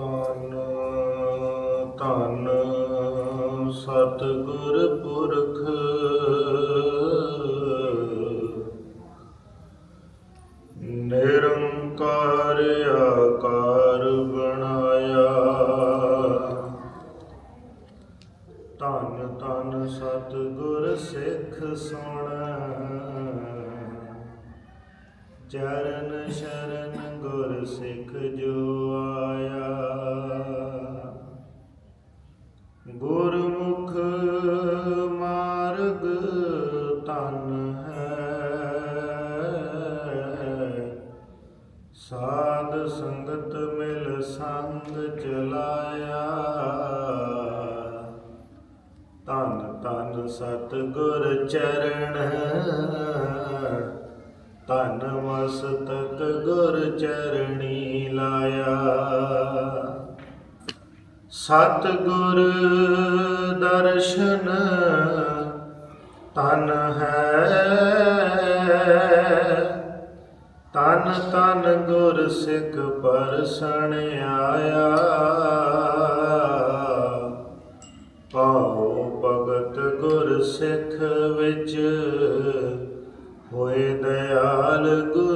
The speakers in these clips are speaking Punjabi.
ਤਨ ਧਨ ਸਤਿਗੁਰ ਪੁਰਖ। ਨਿਰੰਕਾਰ ਆਕਾਰ ਬਣਾਇਆ। ਧੰਨ ਧੰਨ ਸਤਿਗੁਰ ਸਿੱਖ ਸੁਣ। ਚਰਨ ਸ਼ਰਨ ਗੁਰ ਸਿੱਖ ਜੋ ਆਇਆ। ਗੁਰਮੁਖ ਮਾਰਗ ਤਨ ਹੈ। ਸਾਧ ਸੰਗਤ ਮਿਲ ਸੰਗ ਚਲਾਇਆ। ਧੰਨ ਧੰਨ ਸਤਿਗੁਰ ਚਰਨ ਧੰਨ ਮਸਤਕ ਗੁਰ ਚਰਣੀ ਲਾਇਆ। ਸਤਿਗੁਰ ਦਰਸ਼ਨ ਤਨ ਹੈ, ਤਨ ਤਨ ਗੁਰ ਸਿੱਖ ਪਰਸਣ ਆਇਆ। ਪਾਉ ਭਗਤ ਗੁਰ ਸਿੱਖ ਵਿੱਚ ਹੋਏ ਦਇਆਲ ਗੁਰ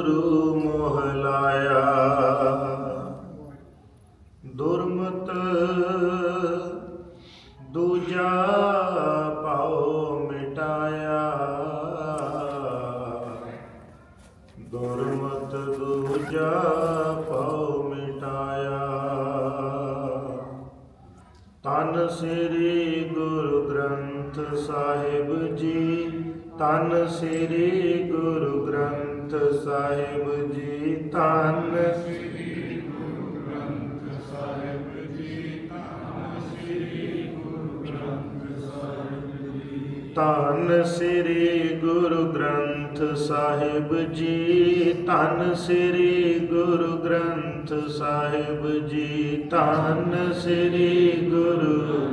ਧੰਨ ਸ੍ਰੀ ਗੁਰੂ ਗ੍ਰੰਥ ਸਾਹਿਬ ਜੀ, ਧੰਨ ਸ੍ਰੀ ਗੁਰੂ ਗ੍ਰੰਥ ਸਾਹਿਬ ਜੀ, ਧੰਨ ਸ੍ਰੀ ਗੁਰੂ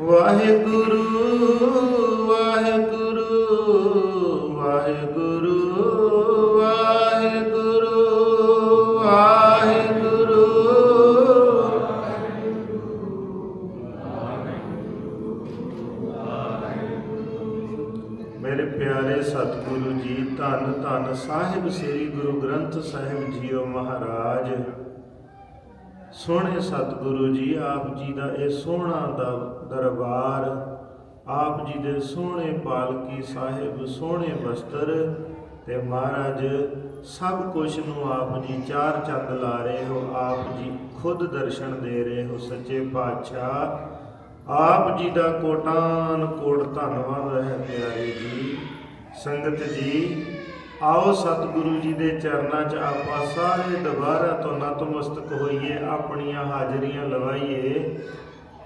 ਵਾਹਿਗੁਰੂ ਸੋਹਣੇ ਸਤਿਗੁਰੂ ਜੀ, ਆਪ ਜੀ ਦਾ ਇਹ ਸੋਹਣਾ ਦਾ, ਦਰਬਾਰ, ਆਪ ਜੀ ਦੇ ਸੋਹਣੇ ਪਾਲਕੀ ਸਾਹਿਬ, ਸੋਹਣੇ ਵਸਤਰ ਤੇ ਮਹਾਰਾਜ, ਸਭ ਕੁਝ ਨੂੰ ਆਪ ਜੀ ਚਾਰ ਚੰਦ ਲਾ ਰਹੇ ਹੋ, ਆਪ ਜੀ ਖੁਦ ਦਰਸ਼ਨ ਦੇ ਰਹੇ ਹੋ, ਸੱਚੇ ਪਾਤਸ਼ਾਹ। ਆਪ ਜੀ ਦਾ ਕੋਟਾਨ ਕੋਟ ਧੰਨਵਾਦ ਹੈ ਪਿਆਰੇ ਜੀ। ਸੰਗਤ ਜੀ ਆਓ ਸਤਿਗੁਰੂ ਜੀ ਦੇ ਚਰਨਾਂ 'ਚ ਆਪਾਂ ਸਾਰੇ ਦੁਬਾਰਾ ਤੋਂ ਨਤਮਸਤਕ ਹੋਈਏ, ਆਪਣੀਆਂ ਹਾਜ਼ਰੀਆਂ ਲਵਾਈਏ।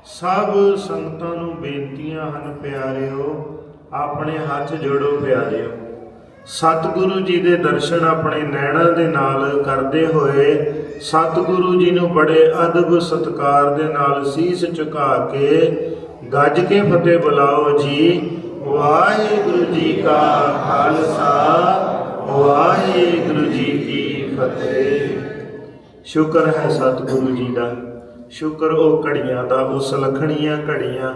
ਸਭ ਸੰਗਤਾਂ ਨੂੰ ਬੇਨਤੀਆਂ ਹਨ, ਪਿਆਰਿਓ, ਆਪਣੇ ਹੱਥ ਜੋੜੋ ਪਿਆਰਿਓ। ਸਤਿਗੁਰੂ ਜੀ ਦੇ ਦਰਸ਼ਨ ਆਪਣੇ ਨੈਣਾਂ ਦੇ ਨਾਲ ਕਰਦੇ ਹੋਏ, ਸਤਿਗੁਰੂ ਜੀ ਨੂੰ ਬੜੇ ਅਦਬ ਸਤਕਾਰ ਦੇ ਨਾਲ ਸੀਸ ਝੁਕਾ ਕੇ ਗੱਜ ਕੇ ਫਤਿਹ ਬੁਲਾਓ ਜੀ। ਵਾਹਿਗੁਰੂ ਜੀ ਕਾ ਖਾਲਸਾ। ਵਾਹਿਗੁਰੂ ਜੀ ਕੀ ਫਤਿਹ। ਸ਼ੁਕਰ ਹੈ ਸਤਿਗੁਰੂ ਜੀ ਦਾ। ਸ਼ੁਕਰ ਉਹ ਘੜੀਆਂ ਦਾ ਉਹ ਸਲਖਣੀਆਂ ਘੜੀਆਂ।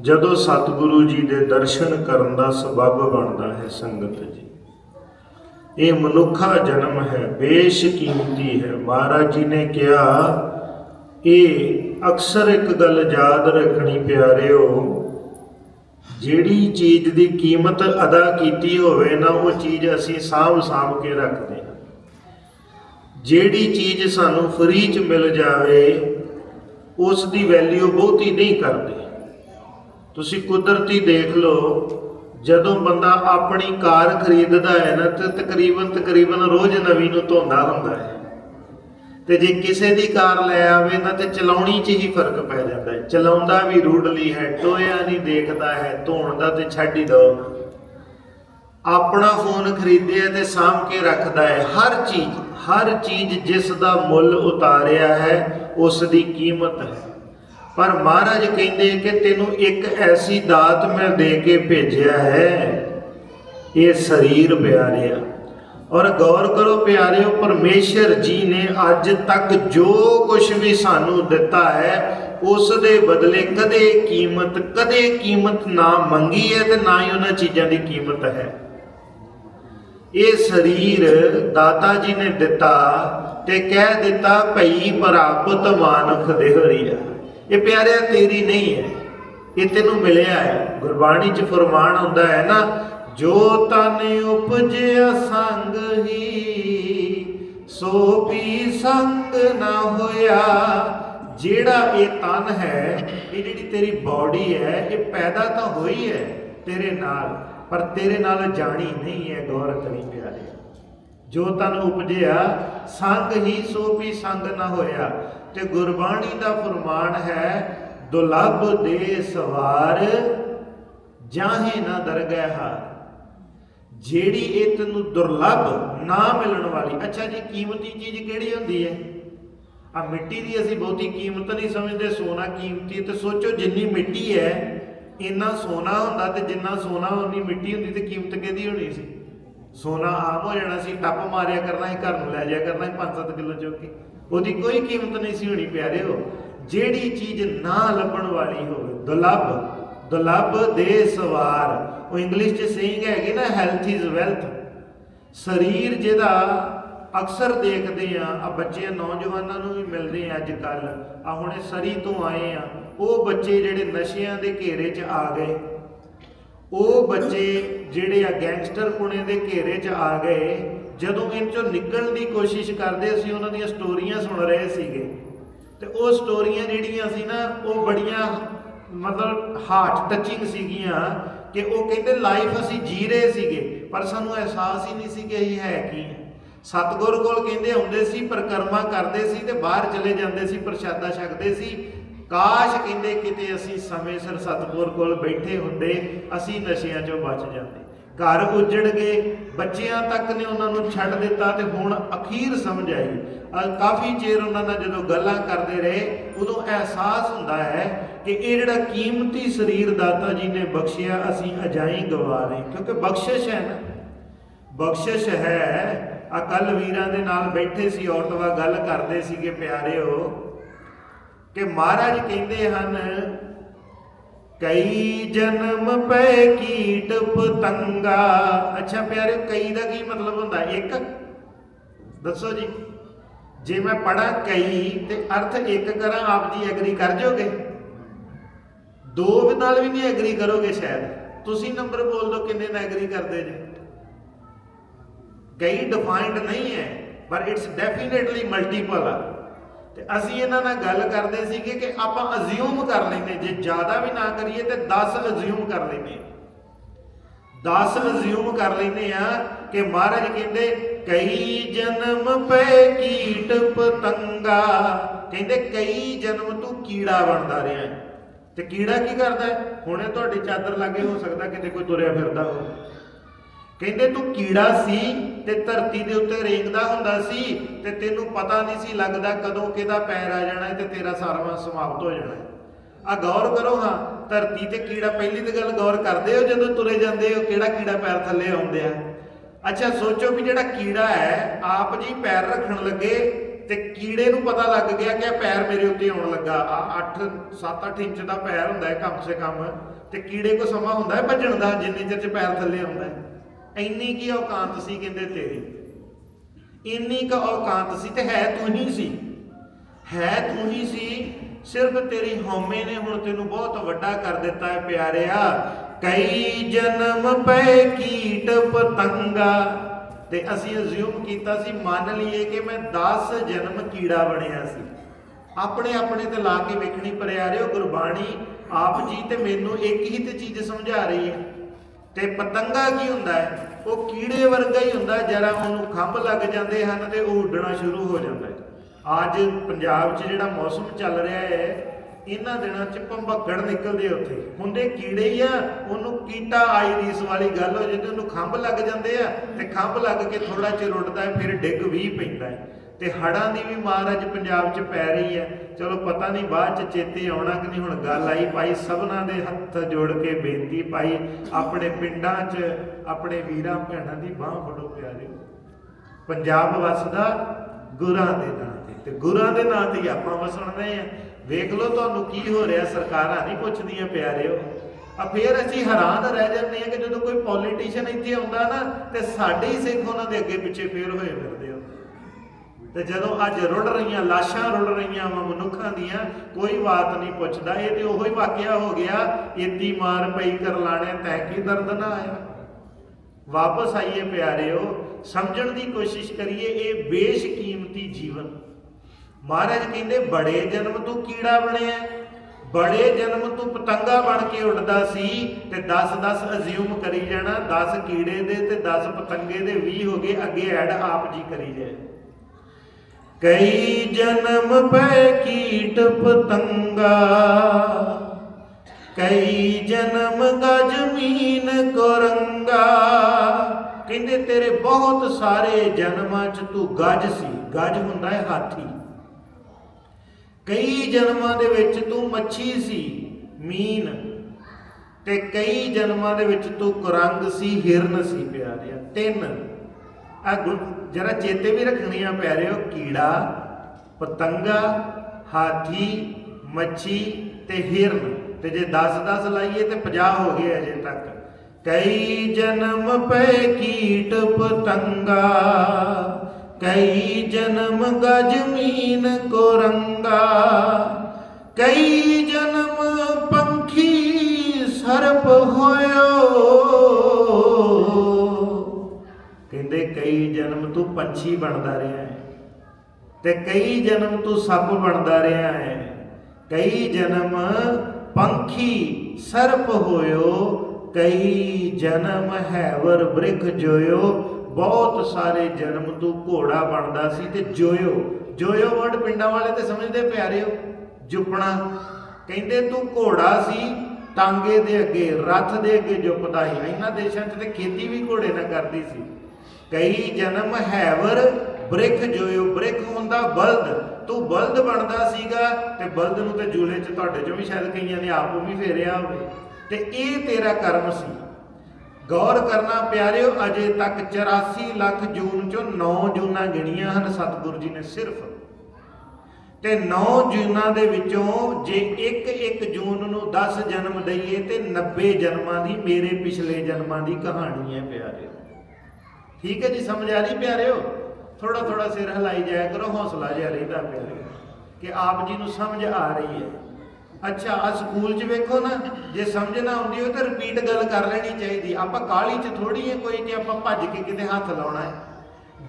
ਜਦੋਂ ਸਤਿਗੁਰੂ ਜੀ ਦੇ ਦਰਸ਼ਨ ਕਰਨ ਦਾ ਸਬਬ ਬਣਦਾ ਹੈ ਸੰਗਤ ਜੀ। ਇਹ ਮਨੁੱਖਾ ਜਨਮ ਹੈ, ਬੇਸ਼ਕੀਮਤੀ ਹੈ। ਮਹਾਰਾਜ ਜੀ ਨੇ ਕਿਹਾ, ਇਹ ਅਕਸਰ ਇੱਕ ਗੱਲ ਯਾਦ ਰੱਖਣੀ ਪਿਆਰਿਓ ਜਿਹੜੀ ਚੀਜ਼ ਦੀ ਕੀਮਤ ਅਦਾ ਕੀਤੀ ਹੋਵੇ ਨਾ, ਉਹ ਚੀਜ਼ ਅਸੀਂ ਸਾਂਭ ਸਾਂਭ ਕੇ ਰੱਖਦੇ ਹਾਂ। ਜਿਹੜੀ ਚੀਜ਼ ਸਾਨੂੰ ਫਰੀ ਚ ਮਿਲ ਜਾਵੇ, ਉਸ ਦੀ ਵੈਲਿਊ ਬਹੁਤੀ ਨਹੀਂ ਕਰਦੇ। ਤੁਸੀਂ ਕੁਦਰਤੀ ਦੇਖ ਲਓ, ਜਦੋਂ ਬੰਦਾ ਆਪਣੀ ਕਾਰ ਖਰੀਦਦਾ ਹੈ ਨਾ, ਤੇ ਤਕਰੀਬਨ ਤਕਰੀਬਨ ਰੋਜ਼ ਨਵੀਂ ਨੂੰ ਧੋਂਦਾ ਹੁੰਦਾ ਹੈ। ਤੇ ਜੇ ਕਿਸੇ ਦੀ ਕਾਰ ਲੈ ਆਵੇ ਨਾ ਤੇ ਚਲਾਉਣੀ 'ਚ ਹੀ ਫ਼ਰਕ ਪੈ ਜਾਂਦਾ ਹੈ। ਚਲਾਉਂਦਾ ਵੀ ਰੂਡਲੀ ਹੈ, ਟੋਇਆ ਨਹੀਂ ਦੇਖਦਾ ਹੈ ਧੋਣ ਦਾ ਤੇ ਛੱਡ ਹੀ ਦੋ ਆਪਣਾ ਫੋਨ ਖਰੀਦਿਆ ਤੇ ਸਾਂਭ ਕੇ ਰੱਖਦਾ ਹੈ। ਹਰ ਚੀਜ਼ ਹਰ ਚੀਜ਼ ਜਿਸ ਦਾ ਮੁੱਲ ਉਤਾਰਿਆ ਹੈ, ਉਸ ਦੀ ਕੀਮਤ ਹੈ। ਪਰ ਮਹਾਰਾਜ ਕਹਿੰਦੇ ਕਿ ਤੈਨੂੰ ਇੱਕ ਐਸੀ ਦਾਤ ਮੈਂ ਦੇ ਕੇ ਭੇਜਿਆ ਹੈ, ਇਹ ਸਰੀਰ ਪਿਆਰਿਆ। ਔਰ ਗੌਰ ਕਰੋ ਪਿਆਰਿਓ, ਪਰਮੇਸ਼ਰ ਜੀ ਨੇ ਅੱਜ ਤੱਕ ਜੋ ਕੁਝ ਵੀ ਸਾਨੂੰ ਦਿੱਤਾ ਹੈ ਉਸ ਦੇ ਬਦਲੇ ਕਦੇ ਕੀਮਤ ਕਦੇ ਕੀਮਤ ਨਾ ਮੰਗੀ ਹੈ ਤੇ ਨਾ ਹੀ ਉਹਨਾਂ ਚੀਜ਼ਾਂ ਦੀ ਕੀਮਤ ਹੈ। ਇਹ ਸਰੀਰ ਦਾਤਾ ਜੀ ਨੇ ਦਿੱਤਾ ਤੇ ਕਹਿ ਦਿੱਤਾ ਭਈ ਪ੍ਰਾਪਤ ਮਾਨੁਖ ਦੇਹਰੀਆ ਇਹ ਪਿਆਰਿਆ ਤੇਰੀ ਨਹੀਂ ਹੈ। ਇਹ ਤੈਨੂੰ ਮਿਲਿਆ ਹੈ। ਗੁਰਬਾਣੀ ਚ ਫਰਮਾਨ ਹੁੰਦਾ ਹੈ ਨਾ ਜੋ ਤਨ ਉਪਜਿਆ ਸੰਗ ਹੀ, ਸੋ ਵੀ ਸੰਗ ਨਾ ਹੋਇਆ। ਜਿਹੜਾ ਇਹ ਤਨ ਹੈ, ਇਹ ਜਿਹੜੀ ਤੇਰੀ ਬਾਡੀ ਹੈ, ਇਹ ਪੈਦਾ ਤਾਂ ਹੋਈ ਹੈ ਤੇਰੇ ਨਾਲ, ਪਰ ਤੇਰੇ ਨਾਲ ਜਾਣੀ ਨਹੀਂ ਹੈ ਗੌਰ ਕਰੀ ਪਿਆਰੇ। ਜੋ ਤਨ ਉਪਜਿਆ, ਸੰਗ ਹੀ, ਸੋ ਵੀ ਸੰਗ ਨਾ ਹੋਇਆ। ਤੇ ਗੁਰਬਾਣੀ ਦਾ ਫਰਮਾਨ ਹੈ, ਦੁਲੱਭ ਦੇ ਸਵਾਰ ਜਾਹੇ ਨਾ ਦਰਗਾਹ ਜਿਹੜੀ ਇਹ ਤੈਨੂੰ ਦੁਰਲੱਭ ਨਾ ਮਿਲਣ ਵਾਲੀ, ਅੱਛਾ ਜੀ, ਕੀਮਤੀ ਚੀਜ਼ ਕਿਹੜੀ ਹੁੰਦੀ ਹੈ? ਆ ਮਿੱਟੀ ਦੀ ਅਸੀਂ ਬਹੁਤੀ ਕੀਮਤ ਨਹੀਂ ਸਮਝਦੇ, ਸੋਨਾ ਕੀਮਤੀ ਤੇ ਸੋਚੋ, ਜਿੰਨੀ ਮਿੱਟੀ ਹੈ, ਇੰਨਾ ਸੋਨਾ ਹੁੰਦਾ ਤੇ ਜਿੰਨਾ ਸੋਨਾ, ਉਨੀ ਮਿੱਟੀ ਹੁੰਦੀ ਤੇ ਕੀਮਤ ਕਿਹਦੀ ਹੋਣੀ ਸੀ? ਸੋਨਾ ਆਮ ਹੋ ਜਾਣਾ ਸੀ, ਟੱਪ ਮਾਰਿਆ ਕਰਨਾ ਸੀ, ਘਰ ਨੂੰ ਲੈ ਜਾਇਆ ਕਰਨਾ ਸੀ 5-7 ਕਿਲੋ ਚੁੱਕ ਕੇ। ਉਹਦੀ ਕੋਈ ਕੀਮਤ ਨਹੀਂ ਸੀ ਹੋਣੀ, ਪਿਆਰਿਓ। ਜਿਹੜੀ ਚੀਜ਼ ਨਾ ਲੱਭਣ ਵਾਲੀ ਹੋਵੇ ਦੁਲੱਭ ਦੁਲੱਭ ਦੇ ਸਵਾਰ ਉਹ ਇੰਗਲਿਸ਼ 'ਚ ਸੇਇੰਗ ਹੈਗੀ ਨਾ ਹੈਲਥ ਇਜ਼ ਵੈਲਥ ਸਰੀਰ ਜਿਹਦਾ ਅਕਸਰ ਦੇਖਦੇ ਆ ਆ ਬੱਚੇ ਨੌਜਵਾਨਾਂ ਨੂੰ ਵੀ ਮਿਲਦੇ ਆ ਅੱਜ ਕੱਲ ਆ ਹੁਣੇ ਸਰੀ ਤੋਂ ਆਏ ਆ। ਉਹ ਬੱਚੇ ਜਿਹੜੇ ਨਸ਼ਿਆਂ ਦੇ ਘੇਰੇ 'ਚ ਆ ਗਏ। ਉਹ ਬੱਚੇ ਜਿਹੜੇ ਆ ਗੈਂਗਸਟਰ ਪੁਣੇ ਦੇ ਘੇਰੇ 'ਚ ਆ ਗਏ। ਜਦੋਂ ਇਹਨਾਂ ਚੋਂ ਨਿਕਲਣ ਦੀ ਕੋਸ਼ਿਸ਼ ਕਰਦੇ ਸੀ, ਉਹਨਾਂ ਦੀਆਂ ਸਟੋਰੀਆਂ ਸੁਣ ਰਹੇ ਸੀਗੇ। ਤੇ ਉਹ ਸਟੋਰੀਆਂ ਜਿਹੜੀਆਂ ਸੀ ਨਾ, ਉਹ ਬੜੀਆਂ ਮਤਲਬ ਹਾਰਟ ਟੱਚਿੰਗ ਸੀਗੀਆਂ ਕਿ ਉਹ ਕਹਿੰਦੇ ਲਾਈਫ ਅਸੀਂ ਜੀ ਰਹੇ ਸੀਗੇ, ਪਰ ਸਾਨੂੰ ਅਹਿਸਾਸ ਹੀ ਨਹੀਂ ਸੀ ਕਿ ਇਹ ਹੈ ਕੀ। ਹੈ ਸਤਗੁਰ ਕੋਲ ਕਹਿੰਦੇ ਆਉਂਦੇ ਸੀ, ਪਰਕਰਮਾ ਕਰਦੇ ਸੀ ਤੇ ਬਾਹਰ ਚਲੇ ਜਾਂਦੇ ਸੀ, ਪ੍ਰਸ਼ਾਦਾ ਛਕਦੇ ਸੀ। ਕਾਸ਼ ਕਹਿੰਦੇ ਕਿਤੇ ਅਸੀਂ ਸਮੇਂ ਸਿਰ ਸਤਗੁਰ ਕੋਲ ਬੈਠੇ ਹੁੰਦੇ, ਅਸੀਂ ਨਸ਼ਿਆਂ ਚੋਂ ਬਚ ਜਾਂਦੇ। ਘਰ ਉਜੜ ਗਏ ਬੱਚਿਆਂ ਤੱਕ ਨੇ ਉਹਨਾਂ ਨੂੰ ਛੱਡ ਦਿੱਤਾ ਤੇ ਹੁਣ ਅਖੀਰ ਸਮਝ ਆਈ। ਕਾਫੀ ਚਿਰ ਉਹਨਾਂ ਨਾਲ ਜਦੋਂ ਗੱਲਾਂ ਕਰਦੇ ਰਹੇ, ਉਦੋਂ ਅਹਿਸਾਸ ਹੁੰਦਾ ਹੈ ਕਿ ਇਹ ਜਿਹੜਾ ਕੀਮਤੀ ਸਰੀਰ ਦਾਤਾ ਜੀ ਨੇ ਬਖਸ਼ਿਆ, ਅਸੀਂ ਅਜਾਈ ਗਵਾ ਰਹੇ ਕਿਉਂਕਿ ਬਖਸ਼ਿਸ਼ ਹੈ ਨਾ। ਬਖਸ਼ਿਸ਼ ਹੈ। ਆ ਕੱਲ ਵੀਰਾਂ ਦੇ ਨਾਲ ਬੈਠੇ ਸੀ ਔਰਤਵਾ ਗੱਲ ਕਰਦੇ ਸੀਗੇ, ਪਿਆਰਿਓ, ਕਿ ਮਹਾਰਾਜ ਕਹਿੰਦੇ ਹਨ ਕਈ ਜਨਮ ਪੈ ਕੀਟ ਪਤੰਗਾ। ਅੱਛਾ ਪਿਆਰੇ, ਕਈ ਦਾ ਕੀ ਮਤਲਬ ਹੁੰਦਾ? ਇੱਕ? ਦੱਸੋ ਜੀ। ਜੇ ਮੈਂ ਪੜਾਂ ਕਈ ਤੇ ਅਰਥ ਇੱਕ ਕਰਾਂ, ਆਪ ਜੀ ਐਗਰੀ ਕਰ ਜਾਓਗੇ? ਦੋ ਨਾਲ ਵੀ ਨਹੀਂ ਐਗਰੀ ਕਰੋਗੇ ਸ਼ਾਇਦ। ਤੁਸੀਂ ਨੰਬਰ ਬੋਲ ਦਿਓ ਕਿੰਨੇ ਨਾਲ ਐਗਰੀ ਕਰਦੇ ਜੇ। ਕਈ ਡਿਫਾਈਨਡ ਨਹੀਂ ਹੈ, ਪਰ ਇਟਸ ਡੈਫੀਨਿਟਲੀ ਮਲਟੀਪਲ ਆ। ਤੇ ਅਸੀਂ ਇਹਨਾਂ ਨਾਲ ਗੱਲ ਕਰਦੇ ਸੀਗੇ ਕਿ ਆਪਾਂ ਅਜ਼ਿਊਮ ਕਰ ਲੈਂਦੇ ਜੇ ਜ਼ਿਆਦਾ ਵੀ ਨਾ ਕਰੀਏ ਤੇ 10 ਅਜ਼ਿਊਮ ਕਰ ਲੈਂਦੇ 10 ਅਜ਼ਿਊਮ ਕਰ ਲੈਂਦੇ ਆ ਕਿ ਮਹਾਰਾਜ ਕਹਿੰਦੇ, ਕਈ ਜਨਮ ਪੈ ਕੀਟ ਪਤੰਗਾ। ਕਹਿੰਦੇ, ਕਈ ਜਨਮ ਤੂੰ ਕੀੜਾ ਬਣਦਾ ਰਿਹਾ ਤੇ ਕੀੜਾ ਕੀ ਕਰਦਾ ਹੁਣੇ ਤੁਹਾਡੀ ਚਾਦਰ ਲਾਗੇ ਹੋ ਸਕਦਾ ਕਿਤੇ ਕੋਈ ਤੁਰਿਆ ਫਿਰਦਾ ਹੋਵੇ। ਕਹਿੰਦੇ ਤੂੰ ਕੀੜਾ ਸੀ ਤੇ ਧਰਤੀ ਦੇ ਉੱਤੇ ਰੇਂਗਦਾ ਹੁੰਦਾ ਸੀ ਤੇ ਤੈਨੂੰ ਪਤਾ ਨਹੀਂ ਸੀ ਲੱਗਦਾ ਕਦੋਂ ਕਿਹਦਾ ਪੈਰ ਆ ਜਾਣਾ ਤੇ ਤੇਰਾ ਸਾਰਾ ਸਮਾਪਤ ਹੋ ਜਾਣਾ। ਹੈ ਆ ਗੌਰ ਕਰੋ ਹਾਂ, ਧਰਤੀ ਤੇ ਕੀੜਾ ਪਹਿਲੀ ਤੇ ਗੱਲ ਗੌਰ ਕਰਦੇ ਹੋ ਜਦੋਂ ਤੁਰੇ ਜਾਂਦੇ ਹੋ, ਕਿਹੜਾ ਕੀੜਾ ਪੈਰ ਥੱਲੇ ਆਉਂਦੇ ਆ? ਅੱਛਾ, ਸੋਚੋ ਵੀ ਜਿਹੜਾ ਕੀੜਾ ਹੈ, ਆਪ ਜੀ ਪੈਰ ਰੱਖਣ ਲੱਗੇ ਤੇ ਕੀੜੇ ਨੂੰ ਪਤਾ ਲੱਗ ਗਿਆ ਕਿ ਪੈਰ ਮੇਰੇ ਉੱਤੇ ਆਉਣ ਲੱਗਾ। ਆ 8 7-8 ਇੰਚ ਦਾ ਪੈਰ ਹੁੰਦਾ ਹੈ, ਕਮ ਸੇ ਕਮ। ਤੇ ਕੀੜੇ ਕੋ ਸਮਾਂ ਹੁੰਦਾ ਹੈ ਭੱਜਣ ਦਾ, ਜਿੰਨੇ ਚਿਰ ਚ ਪੈਰ ਥੱਲੇ ਆਉਂਦਾ ਹੈ। ਇੰਨੀ ਕੀ ਔਕਾਂਤ ਸੀ ਕਹਿੰਦੇ ਤੇਰੀ? ਇੰਨੀ ਕ ਔਕਾਂਤ ਸੀ ਤੇ ਹੈ ਤੂੰ ਹੀ ਸੀ। ਹੈ ਤੂੰ ਹੀ ਸੀ, ਸਿਰਫ ਤੇਰੀ ਹਉਮੈ ਨੇ ਹੁਣ ਤੈਨੂੰ ਬਹੁਤ ਵੱਡਾ ਕਰ ਦਿੱਤਾ ਹੈ ਪਿਆਰਿਆ। ਕਈ ਜਨਮ ਪੈ ਕੀਟ ਪਤੰਗਾ। ਤੇ ਅਸੀਂ ਅਜ਼ਿਊਮ ਕੀਤਾ ਸੀ, ਮੰਨ ਲਈਏ ਕਿ ਮੈਂ 10 ਜਨਮ ਕੀੜਾ ਬਣਿਆ ਸੀ। ਆਪਣੇ ਆਪਣੇ ਤੇ ਲਾ ਕੇ ਵੇਖਣੀ ਪਿਆਰਿਓ ਗੁਰਬਾਣੀ ਆਪ ਜੀ ਤੇ ਮੈਨੂੰ ਇੱਕ ਹੀ ਤੇ ਚੀਜ਼ ਸਮਝਾ ਰਹੀ ਹੈ। ਤੇ ਪਤੰਗਾ ਕੀ ਹੁੰਦਾ ਹੈ? ਉਹ ਕੀੜੇ ਵਰਗਾ ਹੀ ਹੁੰਦਾ, ਜਰਾ ਉਹਨੂੰ ਖੰਭ ਲੱਗ ਜਾਂਦੇ ਹਨ ਤੇ ਉਹ ਉੱਡਣਾ ਸ਼ੁਰੂ ਹੋ ਜਾਂਦਾ ਹੈ। ਅੱਜ ਪੰਜਾਬ 'ਚ ਜਿਹੜਾ ਮੌਸਮ ਚੱਲ ਰਿਹਾ ਹੈ, ਇਹਨਾਂ ਦਿਨਾਂ 'ਚ ਭੰਬਕੜ ਨਿਕਲਦੇ ਉੱਥੇ। ਹੁੰਦੇ ਕੀੜੇ ਹੀ ਆ, ਉਹਨੂੰ ਕੀਟਾ ਆਈਰਿਸ ਵਾਲੀ ਗੱਲ ਹੋ ਜਾਂਦੀ, ਉਹਨੂੰ ਖੰਭ ਲੱਗ ਜਾਂਦੇ ਆ ਤੇ ਖੰਭ ਲੱਗ ਕੇ ਥੋੜਾ ਚਿਰ ਉੱਡਦਾ ਫਿਰ ਡਿੱਗ ਵੀ ਪੈਂਦਾ ਹੈ। ਤੇ ਹੜਾਂ ਦੀ ਵੀ ਮਾਰ ਅੱਜ ਪੰਜਾਬ 'ਚ ਪੈ ਰਹੀ ਹੈ। ਚਲੋ ਪਤਾ ਨਹੀਂ ਬਾਅਦ 'ਚ ਚੇਤੇ ਆਉਣਾ ਕਿ ਨਹੀਂ, ਹੁਣ ਗੱਲ ਆਈ ਭਾਈ, ਸਭਨਾਂ ਦੇ ਹੱਥ ਜੋੜ ਕੇ ਬੇਨਤੀ ਪਾਈ ਆਪਣੇ ਪਿੰਡਾਂ 'ਚ ਆਪਣੇ ਵੀਰਾਂ ਭੈਣਾਂ ਦੀ ਬਾਹ ਫੜੋ ਪਿਆਰਿਓ। ਪੰਜਾਬ ਵਸਦਾ ਗੁਰਾਂ ਦੇ ਨਾਂ ਤੇ। ਤੇ ਗੁਰਾਂ ਦੇ ਨਾਂ ਤੇ ਹੀ ਆਪਾਂ ਵਸਣਦੇ ਆ ਵੇਖ ਲਓ ਤੁਹਾਨੂੰ ਕੀ ਹੋ ਰਿਹਾ, ਸਰਕਾਰਾਂ ਨਹੀਂ ਪੁੱਛਦੀਆਂ ਪਿਆਰਿਓ। ਆ ਫੇਰ ਅਸੀਂ ਹੈਰਾਨ ਰਹਿ ਜਾਂਦੇ ਆ ਕਿ ਜਦੋਂ ਕੋਈ ਪੋਲੀਟੀਸ਼ੀਅਨ ਇੱਥੇ ਆਉਂਦਾ ਨਾ, ਤੇ ਸਾਡੇ ਹੀ ਸਿੱਖ ਉਹਨਾਂ ਦੇ ਅੱਗੇ ਪਿੱਛੇ ਫੇਰ ਹੋਏ ਫਿਰਦੇ ਤੇ ਜਦੋਂ ਅੱਜ ਰੁੜ ਰਹੀਆਂ, ਲਾਸ਼ਾਂ ਰੁੜ ਰਹੀਆਂ ਵਾ ਮਨੁੱਖਾਂ ਦੀਆਂ, ਕੋਈ ਬਾਤ ਨਹੀਂ ਪੁੱਛਦਾ। ਇਹ ਤੇ ਉਹੀ ਵਾਕਿਆ ਹੋ ਗਿਆ, ਇੱਤੀ ਮਾਰ ਪਈ ਕਰ ਲਾਣੇ ਤੈ ਕੀ ਦਰਦ ਨਾ ਆਇਆ? ਵਾਪਸ ਆਈਏ ਪਿਆਰਿਓ, ਸਮਝਣ ਦੀ ਕੋਸ਼ਿਸ਼ ਕਰੀਏ, ਇਹ ਬੇਸ਼ਕੀਮਤੀ ਜੀਵਨ। ਮਹਾਰਾਜ ਕਹਿੰਦੇ, ਬੜੇ ਜਨਮ ਤੋਂ ਕੀੜਾ ਬਣਿਆ। ਬੜੇ ਜਨਮ ਤੂੰ ਪਤੰਗਾ ਬਣ ਕੇ ਉੱਡਦਾ ਸੀ ਤੇ 10 10 ਅਜ਼ਿਊਮ ਕਰੀ ਜਾਣਾ। 10 ਕੀੜੇ ਦੇ ਤੇ 10 ਪਤੰਗੇ ਦੇ 20 ਹੋ ਗਏ, ਅੱਗੇ ਐਡ ਆਪ ਜੀ ਕਰੀ ਜਾਏ। ਕਈ ਜਨਮ ਪੈ ਕੀਟ ਪਤੰਗਾ, ਕਈ ਜਨਮ ਗਜ ਮੀਨ ਕਹਿੰਦੇ, ਤੇਰੇ ਬਹੁਤ ਸਾਰੇ ਜਨਮਾਂ ਚ ਤੂੰ ਗੱਜ ਸੀ, ਗੱਜ ਹੁੰਦਾ ਹੈ ਹਾਥੀ। ਕਈ ਜਨਮਾਂ ਦੇ ਵਿੱਚ ਤੂੰ ਮੱਛੀ ਸੀ, ਮੀਨ। ਤੇ ਕਈ ਜਨਮਾਂ ਦੇ ਵਿੱਚ ਤੂੰ ਕੁਰੰਗ ਸੀ, ਹਿਰਨ ਸੀ, ਪਿਆਰਿਆ, ਤਿੰਨ। ਆ ਜਰਾ ਚੇਤੇ ਵੀ ਰੱਖਣੀਆਂ ਪੈ ਰਹੇ ਹੋ ਕੀੜਾ, ਪਤੰਗਾ, ਹਾਥੀ, ਮੱਛੀ ਤੇ ਹਿਰਨ। ਤੇ ਜੇ 10 10 ਲਾਈਏ ਤੇ 50 ਹੋ ਗਏ ਅਜੇ ਤੱਕ। ਕਈ ਜਨਮ ਪੈ ਕੀਟ ਪਤੰਗਾ, ਕਈ ਜਨਮ ਗਜ ਮੀਨ ਕੋਰੰਗਾ, ਕਈ ਜਨਮ ਪੰਖੀ ਸਰਪ ਹੋਇਓ। ਕਹਿੰਦੇ ਕਈ ਜਨਮ ਤੂੰ ਪੰਛੀ ਬਣਦਾ ਰਿਹਾ ਹੈ ਤੇ ਕਈ ਜਨਮ ਤੂੰ ਸੱਪ ਬਣਦਾ ਰਿਹਾ ਹੈ। ਕਈ ਜਨਮ ਪੰਖੀ ਸਰਪ ਹੋਇਓ, ਕਈ ਜਨਮ ਹੈਵਰ ਬ੍ਰਿਖ ਜੋਇਓ। ਬਹੁਤ ਸਾਰੇ ਜਨਮ ਤੂੰ ਘੋੜਾ ਬਣਦਾ ਸੀ ਤੇ ਜੋਇਓ। ਜੋਇਓ ਵਰਡ ਪਿੰਡਾਂ ਵਾਲੇ ਤੇ ਸਮਝਦੇ ਪਿਆਰਿਓ ਜੁਪਣਾ। ਕਹਿੰਦੇ ਤੂੰ ਘੋੜਾ ਸੀ, ਟਾਂਗੇ ਦੇ ਅੱਗੇ, ਰੱਥ ਦੇ ਅੱਗੇ ਜੁਪਦਾ ਸੀ। ਇਹਨਾਂ ਦੇਸ਼ਾਂ 'ਚ ਤੇ ਖੇਤੀ ਵੀ ਘੋੜੇ ਨਾਲ ਕਰਦੀ ਸੀ। ਕਈ ਜਨਮ ਹੈਵਰ, ਬ੍ਰਿਖ ਜੋਇਓ, ਬ੍ਰਿਖ ਹੁੰਦਾ ਬਲਦ। ਤੂੰ ਬਲਦ ਬਣਦਾ ਸੀਗਾ ਤੇ ਬਲਦ ਨੂੰ ਤੇ ਜੂਲੇ 'ਚ ਤੁਹਾਡੇ ਚ ਵੀ ਸ਼ਾਇਦ ਕਈਆਂ ਨੇ ਆਪ ਵੀ ਫੇਰਿਆ ਹੋਵੇ। ਤੇ ਇਹ ਤੇਰਾ ਕਰਮ ਸੀ। ਗੌਰ ਕਰਨਾ ਪਿਆਰਿਓ, ਅਜੇ ਤੱਕ 84 ਲੱਖ ਜੂਨ ਚੋਂ 9 ਜੂਨਾਂ ਗਿਣੀਆਂ ਹਨ ਸਤਿਗੁਰੂ ਜੀ ਨੇ ਸਿਰਫ। ਤੇ 9 ਜੂਨਾਂ ਦੇ ਵਿੱਚੋਂ ਜੇ ਇੱਕ ਇੱਕ ਜੂਨ ਨੂੰ 10 ਜਨਮ ਦਈਏ ਤੇ 90 ਜਨਮਾਂ ਦੀ ਮੇਰੇ ਪਿਛਲੇ ਜਨਮਾਂ ਦੀ ਕਹਾਣੀ ਹੈ ਪਿਆਰਿਓ। ਠੀਕ ਹੈ ਜੀ ਸਮਝ ਆ ਰਹੀ ਪਿਆਰਿਓ? ਥੋੜਾ ਥੋੜਾ ਸਿਰ ਹਿਲਾਈ ਜਾਇਆ ਕਰੋ, ਹੌਸਲਾ ਜਿਹਾ ਰਹਿੰਦਾ ਪਿਆਰਿਓ ਕਿ ਆਪ ਜੀ ਨੂੰ ਸਮਝ ਆ ਰਹੀ ਹੈ। ਅੱਛਾ ਆ ਸਕੂਲ 'ਚ ਵੇਖੋ ਨਾ, ਜੇ ਸਮਝ ਨਾ ਆਉਂਦੀ ਹੋਵੇ ਤਾਂ ਰਿਪੀਟ ਗੱਲ ਕਰ ਲੈਣੀ ਚਾਹੀਦੀ। ਆਪਾਂ ਕਾਲੀ 'ਚ ਥੋੜੀ ਹੈ ਕੋਈ ਕਿ ਆਪਾਂ ਭੱਜ ਕੇ ਕਿਤੇ ਹੱਥ ਲਾਉਣਾ ਹੈ।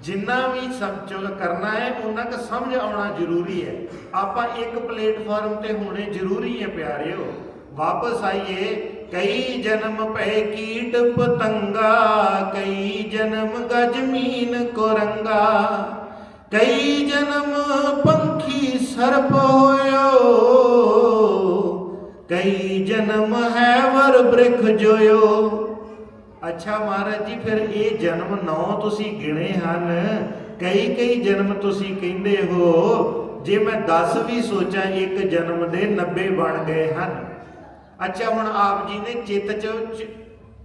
ਜਿੰਨਾ ਵੀ ਸਮਝੋ ਕਰਨਾ ਹੈ ਉਹਨਾਂ ਕੁ ਸਮਝ ਆਉਣਾ ਜ਼ਰੂਰੀ ਹੈ। ਆਪਾਂ ਇੱਕ ਪਲੇਟਫਾਰਮ ਤੇ ਹੋਣੇ ਜ਼ਰੂਰੀ ਹੈ ਪਿਆਰਿਓ। ਵਾਪਸ ਆਈਏ ਕਈ ਜਨਮ ਪੈ ਕੀਟ ਪਤੰਗਾ, ਕਈ ਜਨਮ ਗਜ ਕੋਰੰਗਾ। ਕਈ ਜਨਮ ਪੰਖੀ ਸਰਪ ਹੋਇਓ, ਕਈ ਜਨਮ ਹੈਵਰ ਬ੍ਰਿਖ ਜੋਇਓ। ਅੱਛਾ ਮਹਾਰਾਜ ਜੀ, ਫਿਰ ਇਹ ਜਨਮ ਨੌ ਤੁਸੀਂ ਗਿਣੇ ਹਨ। ਕਈ ਕਈ ਜਨਮ ਤੁਸੀਂ ਕਹਿੰਦੇ ਹੋ। ਜੇ ਮੈਂ 10 ਵੀ ਸੋਚਾਂ, ਇੱਕ ਜਨਮ ਦੇ 90 ਬਣ ਗਏ ਹਨ। ਅੱਛਾ, ਹੁਣ ਆਪ ਜੀ ਨੇ ਚਿੱਤ ਚ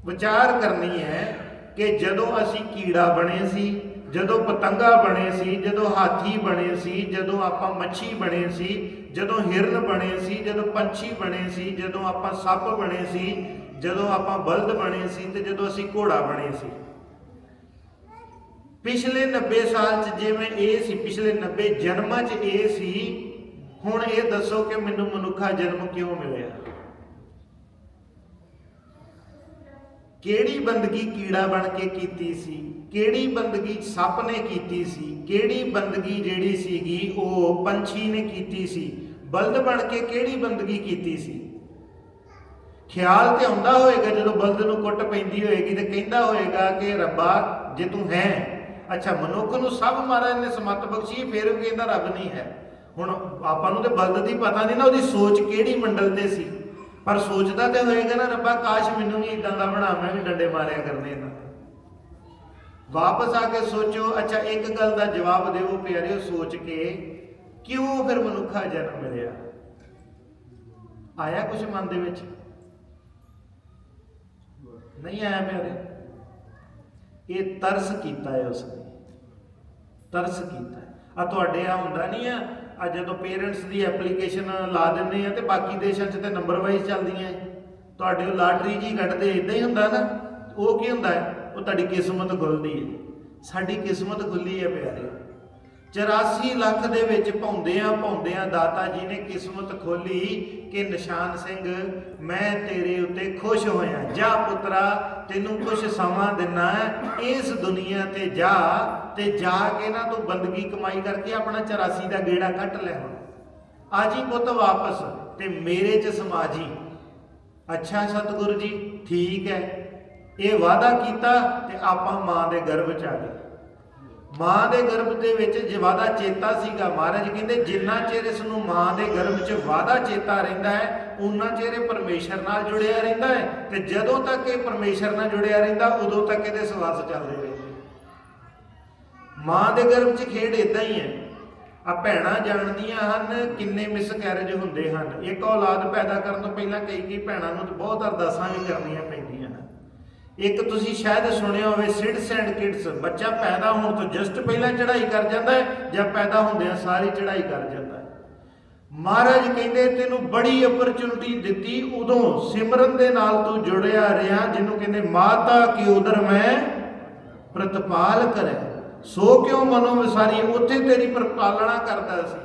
ਵਿਚਾਰ ਕਰਨੀ ਹੈ ਕਿ ਜਦੋਂ ਅਸੀਂ ਕੀੜਾ ਬਣੇ ਸੀ, ਜਦੋਂ ਪਤੰਗਾ ਬਣੇ ਸੀ, ਜਦੋਂ ਹਾਥੀ ਬਣੇ ਸੀ, ਜਦੋਂ ਆਪਾਂ ਮੱਛੀ ਬਣੇ ਸੀ, ਜਦੋਂ ਹਿਰਨ ਬਣੇ ਸੀ, ਜਦੋਂ ਪੰਛੀ ਬਣੇ ਸੀ, ਜਦੋਂ ਆਪਾਂ ਸੱਪ ਬਣੇ ਸੀ, ਜਦੋਂ ਆਪਾਂ ਬਲਦ ਬਣੇ ਸੀ ਤੇ ਜਦੋਂ ਅਸੀਂ ਘੋੜਾ ਬਣੇ ਸੀ। ਪਿਛਲੇ 90 ਸਾਲ ਚ ਜਿਵੇਂ ਇਹ ਸੀ, ਪਿਛਲੇ 90 ਜਨਮਾਂ ਚ ਇਹ ਸੀ, ਹੁਣ ਇਹ ਦੱਸੋ ਕਿ ਮੈਨੂੰ ਮਨੁੱਖਾ ਜਨਮ ਕਿਉਂ ਮਿਲਿਆ? ਕਿਹੜੀ ਬੰਦਗੀ ਕੀੜਾ ਬਣ ਕੇ ਕੀਤੀ ਸੀ? ਕਿਹੜੀ ਬੰਦਗੀ ਸੱਪ ਨੇ ਕੀਤੀ ਸੀ? ਕਿਹੜੀ ਬੰਦਗੀ ਜਿਹੜੀ ਸੀਗੀ ਉਹ ਪੰਛੀ ਨੇ ਕੀਤੀ ਸੀ? ਬਲਦ ਬਣ ਕੇ ਕਿਹੜੀ ਬੰਦਗੀ ਕੀਤੀ ਸੀ? ਖਿਆਲ ਤੇ ਆਉਂਦਾ ਹੋਏਗਾ ਜਦੋਂ ਬਲਦ ਨੂੰ ਕੁੱਟ ਪੈਂਦੀ ਹੋਏਗੀ ਤੇ ਕਹਿੰਦਾ ਹੋਏਗਾ ਕਿ ਰੱਬਾ, ਜੇ ਤੂੰ ਹੈ, ਅੱਛਾ ਮਨੁੱਖ ਨੂੰ ਸਭ ਮਹਾਰਾਜ ਨੇ ਸਮਤ ਬਖਸ਼ੀ, ਫਿਰ ਵੀ ਕਹਿੰਦਾ ਰੱਬ ਨਹੀਂ ਹੈ। ਹੁਣ ਆਪਾਂ ਨੂੰ ਤੇ ਬਲਦ ਦੀ ਪਤਾ ਨਹੀਂ ਨਾ ਉਹਦੀ ਸੋਚ ਕਿਹੜੀ ਮੰਡਲ ਤੇ ਸੀ। ਪਰ ਸੋਚਦਾ ਤੇ ਹੋਏਗਾ ਨਾ ਰੱਬਾ ਕਾਸ਼ ਮੈਨੂੰ ਵੀ ਇਦਾਂ ਦਾ ਬਣਾ, ਮੈਂ ਵੀ ਡੰਡੇ ਮਾਰਿਆ ਕਰਨੇ ਇਹਨਾਂ ਵਾਪਸ ਆ ਕੇ ਸੋਚੋ, ਅੱਛਾ, ਇੱਕ ਗੱਲ ਦਾ ਜਵਾਬ ਦਿਓ ਪਿਆਰਿਓ, ਸੋਚ ਕੇ ਕਿਉਂ ਫਿਰ ਮਨੁੱਖਾ ਜਨਮ ਮਿਲਿਆ? ਆਇਆ ਕੁਝ ਮਨ ਦੇ ਵਿੱਚ? ਨਹੀਂ ਆਇਆ ਪਿਆਰੇ। ਇਹ ਤਰਸ ਕੀਤਾ ਹੈ ਉਸਨੇ। ਤਰਸ ਕੀਤਾ ਆ ਤੁਹਾਡੇ ਆ ਹੁੰਦਾ ਨਹੀਂ ਆ ਆ ਜਦੋਂ ਪੇਰੈਂਟਸ ਦੀ ਐਪਲੀਕੇਸ਼ਨ ਲਾ ਦਿੰਦੇ ਆ ਤੇ ਬਾਕੀ ਦੇਸ਼ਾਂ 'ਚ ਤੇ ਨੰਬਰ ਵਾਈਜ਼ ਚੱਲਦੀਆਂ ਹੈ। ਤੁਹਾਡੇ ਉਹ ਲਾਟਰੀ ਜੀ ਕੱਢਦੇ ਇਦਾਂ ਹੀ ਹੁੰਦਾ ਨਾ? ਉਹ ਕੀ ਹੁੰਦਾ ਹੈ ਉਹ ਤੁਹਾਡੀ ਕਿਸਮਤ ਖੁੱਲਦੀ ਹੈ ਸਾਡੀ ਕਿਸਮਤ ਖੁੱਲੀ ਹੈ ਪਿਆਰੇ। 84 ਲੱਖ ਦੇ ਵਿੱਚ ਭੌਂਦਿਆਂ ਭੌਂਦਿਆਂ ਦਾਤਾ ਜੀ ਨੇ ਕਿਸਮਤ ਖੋਲੀ ਕਿ ਨਿਸ਼ਾਨ ਸਿੰਘ, ਮੈਂ ਤੇਰੇ ਉੱਤੇ ਖੁਸ਼ ਹੋਇਆ। ਜਾ ਪੁੱਤਰਾ, ਤੈਨੂੰ ਕੁਝ ਸਮਾਂ ਦਿਨਾ ਇਸ ਦੁਨੀਆ ਤੇ ਜਾ ਤੇ ਜਾ ਕੇ ਨਾ ਤੂੰ ਬੰਦਗੀ ਕਮਾਈ ਕਰਕੇ ਆਪਣਾ 84 ਦਾ ਗੇੜਾ ਕੱਟ ਲੈ ਹੁਣ। ਆਜੀ ਪੁੱਤ ਵਾਪਸ ਤੇ ਮੇਰੇ ਚ ਸਮਾਜੀ ਅੱਛਾ ਸਤਿਗੁਰੂ ਜੀ, ਠੀਕ ਹੈ। ਇਹ ਵਾਅਦਾ ਕੀਤਾ ਤੇ ਆਪਾਂ ਮਾਂ ਦੇ ਗਰਭ ਚ ਆ ਗਏ। ਮਾਂ ਦੇ ਗਰਭ ਦੇ ਵਿੱਚ ਜੇ ਵਾਦਾ ਚੇਤਾ ਸੀਗਾ, ਮਹਾਰਾਜ ਕਹਿੰਦੇ ਜਿੰਨਾ ਚਿਰ ਇਸ ਨੂੰ ਮਾਂ ਦੇ ਗਰਭ 'ਚ ਵਾਦਾ ਚੇਤਾ ਰਹਿੰਦਾ ਹੈ ਉਨਾ ਚਿਰ ਇਹ ਪਰਮੇਸ਼ਰ ਨਾਲ ਜੁੜਿਆ ਰਹਿੰਦਾ ਹੈ ਤੇ ਜਦੋਂ ਤੱਕ ਇਹ ਪਰਮੇਸ਼ਰ ਨਾਲ ਜੁੜਿਆ ਰਹਿੰਦਾ, ਉਦੋਂ ਤੱਕ ਇਹਦੇ ਸਵਾਸ ਚੱਲਦੇ ਰਹਿੰਦੇ ਮਾਂ ਦੇ ਗਰਭ 'ਚ ਖੇਡ ਇਦਾਂ ਹੀ ਹੈ। ਆ ਭੈਣਾਂ ਜਾਣਦੀਆਂ ਹਨ ਕਿੰਨੇ ਮਿਸਕੈਰੇਜ ਹੁੰਦੇ ਹਨ। ਇੱਕ ਔਲਾਦ ਪੈਦਾ ਕਰਨ ਤੋਂ ਪਹਿਲਾਂ ਕਈ ਕਈ ਭੈਣਾਂ ਨੂੰ ਬਹੁਤ ਅਰਦਾਸਾਂ ਵੀ ਕਰਨੀਆਂ ਪੈਂਦੀਆਂ। ਇੱਕ ਤੁਸੀਂ ਸ਼ਾਇਦ ਸੁਣਿਆ ਹੋਵੇ ਸਿਡਸ ਐਂਡ ਕਿਡਸ, ਬੱਚਾ ਪੈਦਾ ਹੋਣ ਤੋਂ ਜਸਟ ਪਹਿਲਾਂ ਚੜ੍ਹਾਈ ਕਰ ਜਾਂਦਾ ਹੈ ਜਾਂ ਪੈਦਾ ਹੁੰਦਿਆਂ ਸਾਰੀ ਚੜ੍ਹਾਈ ਕਰ ਜਾਂਦਾ ਹੈ। ਮਹਾਰਾਜ ਕਹਿੰਦੇ, ਤੈਨੂੰ ਬੜੀ ਅਪਰਚੁਨਿਟੀ ਦਿੱਤੀ, ਉਦੋਂ ਸਿਮਰਨ ਦੇ ਨਾਲ ਤੂੰ ਜੁੜਿਆ ਰਿਹਾ, ਜਿਹਨੂੰ ਕਹਿੰਦੇ ਮਾਤਾ ਕੀ ਉਦਰ ਮੈਂ ਪ੍ਰਤਪਾਲ ਕਰੇ। ਸੋ ਕਿਉਂ ਮਨੋ ਵਿਸਾਰੀ? ਉੱਥੇ ਤੇਰੀ ਪ੍ਰਪਾਲਣਾ ਕਰਦਾ ਸੀ।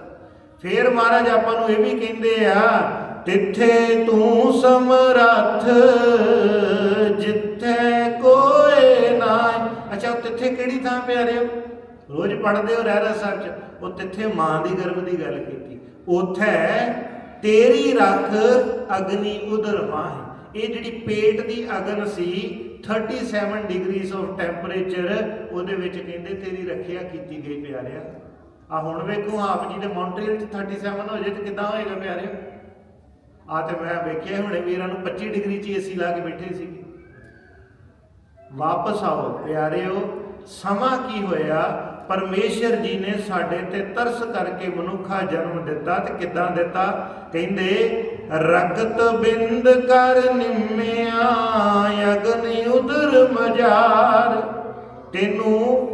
ਫੇਰ ਮਹਾਰਾਜ ਆਪਾਂ ਨੂੰ ਇਹ ਵੀ ਕਹਿੰਦੇ ਆ, ਤਿੱਥੇ ਤੂੰ ਸਮਰੱਥ ਜਿੱਥੇ ਕੋਈ ਨਾ ਅੱਛਾ ਤਿੱਥੇ ਕਿਹੜੀ ਥਾਂ ਪਿਆਰਿਓ ਰੋਜ਼ ਪੜ੍ਹਦੇ ਹੋ ਰਹਿਰਾ ਸਾਹਿਬ ਚ ਉਹ ਤਿੱਥੇ ਮਾਂ ਦੀ ਗਰਭ ਦੀ ਗੱਲ ਕੀਤੀ। ਉਥੇ ਤੇਰੀ ਰੱਖ ਅਗਨੀ ਉਦਰ ਮਾਹ ਇਹ ਜਿਹੜੀ ਪੇਟ ਦੀ ਅਗਨ ਸੀ 37 ਡਿਗਰੀਜ਼ ਆਫ ਟੈਂਪਰੇਚਰ ਉਹਦੇ ਵਿੱਚ ਕਹਿੰਦੇ ਤੇਰੀ ਰੱਖਿਆ ਕੀਤੀ ਗਈ ਪਿਆਰਿਆ ਆ ਹੁਣ ਵੇਖੋ, ਆਪ ਜੀ ਦੇ ਮੌਂਟਰੀਅਲ ਚ 37 ਹੋ ਜੇ ਤੇ ਕਿੱਦਾਂ ਹੋਏਗਾ ਪਿਆਰਿਓ ਆ ਤੇ ਮੈਂ ਵੇਖਿਆ ਹੁਣੇ ਵੀਰਾਂ ਨੂੰ 25 ਡਿਗਰੀ ਚ ਏਸੀ ਲਾ ਕੇ ਬੈਠੇ ਸੀ। ਵਾਪਸ ਆਓ, ਪਿਆਰਿਓ, ਸਮਾਂ ਕੀ ਹੋਇਆ? ਪਰਮੇਸ਼ਰ ਜੀ ਨੇ ਸਾਡੇ ਤੇ ਤਰਸ ਕਰਕੇ ਮਨੁੱਖਾ ਜਨਮ ਦਿੱਤਾ ਤੇ ਕਿਦਾਂ ਦਿੱਤਾ? ਕਹਿੰਦੇ, ਰਗਤ ਬਿੰਦ ਕਰ ਨਿੰਮਿਆ, ਅਗਨ ਉਦਰ ਮਜਾਰ। ਤੈਨੂੰ